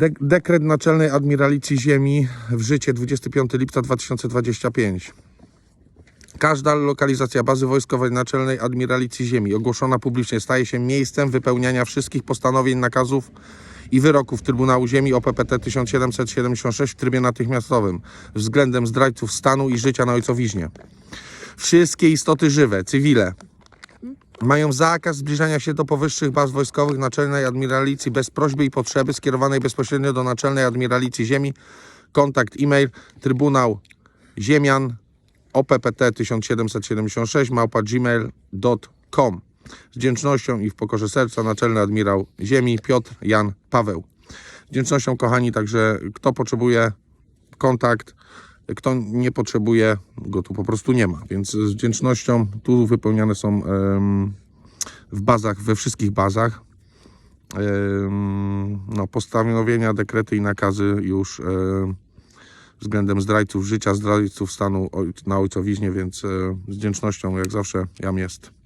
De dekret Naczelnej Admiralicji Ziemi w życie 25 lipca 2025. Każda lokalizacja bazy wojskowej Naczelnej Admiralicji Ziemi ogłoszona publicznie staje się miejscem wypełniania wszystkich postanowień, nakazów i wyroków Trybunału Ziemi OPPT 1776 w trybie natychmiastowym względem zdrajców stanu i życia na ojcowiźnie. Wszystkie istoty żywe, cywile, mają zakaz zbliżania się do powyższych baz wojskowych Naczelnej Admiralicji bez prośby i potrzeby skierowanej bezpośrednio do Naczelnej Admiralicji Ziemi. Kontakt e-mail Trybunał Ziemian OPPT 1776 małpa Z wdzięcznością i w pokorze serca Naczelny Admirał Ziemi Piotr Jan Paweł. Z wdzięcznością kochani, także kto potrzebuje kontakt, kto nie potrzebuje, go tu po prostu nie ma. Więc z wdzięcznością tu wypełniane są w bazach, we wszystkich bazach no, postanowienia, dekrety i nakazy już em, względem zdrajców życia, zdrajców stanu na ojcowiźnie, więc e, z wdzięcznością jak zawsze jam jest.